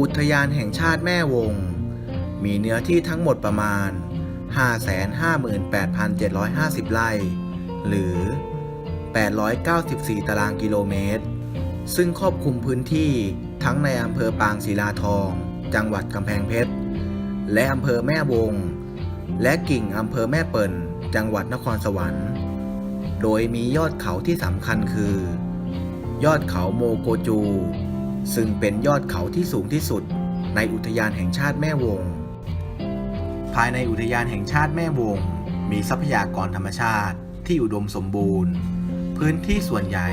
อุทยานแห่งชาติแม่วง มีเนื้อที่ทั้งหมดประมาณ 558,750 ไร่ หรือ 894 ตารางกิโลเมตร ซึ่งครอบคลุมพื้นที่ทั้งในอำเภอปางศิลาทอง จังหวัดกำแพงเพชร และอำเภอแม่วง และกิ่งอำเภอแม่เปิ่น จังหวัดนครสวรรค์ โดยมียอดเขาที่สำคัญคือ ยอดเขาโมโกจู ซึ่งเป็นยอดเขาที่สูงที่สุด ในอุทยานแห่งชาติแม่วง ภายในอุทยานแห่งชาติแม่วง มีทรัพยากรธรรมชาติที่อุดมสมบูรณ์ พื้นที่ส่วนใหญ่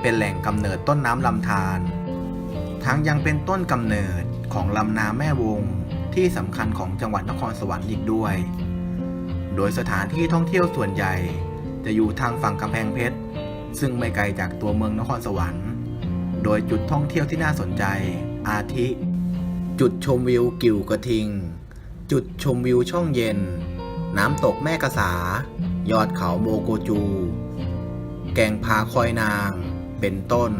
เป็นแหล่งกำเนิดต้นน้ำลำธารทั้งยังเป็นต้นกำเนิดของลำน้ำแม่วงที่สำคัญของจังหวัดนครสวรรค์อีกด้วย โดยสถานที่ท่องเที่ยวส่วนใหญ่ จะอยู่ทางฝั่งกำแพงเพชร ซึ่งไม่ไกลจากตัวเมืองนครสวรรค์ โดยจุดท่องเที่ยวที่น่าสนใจ อาทิ จุดชมวิวกิ่วกระทิง จุดชมวิวช่องเย็น น้ำตกแม่กระสา ยอดเขาโมโกจู แก่งผาคอยนาง เป็นต้น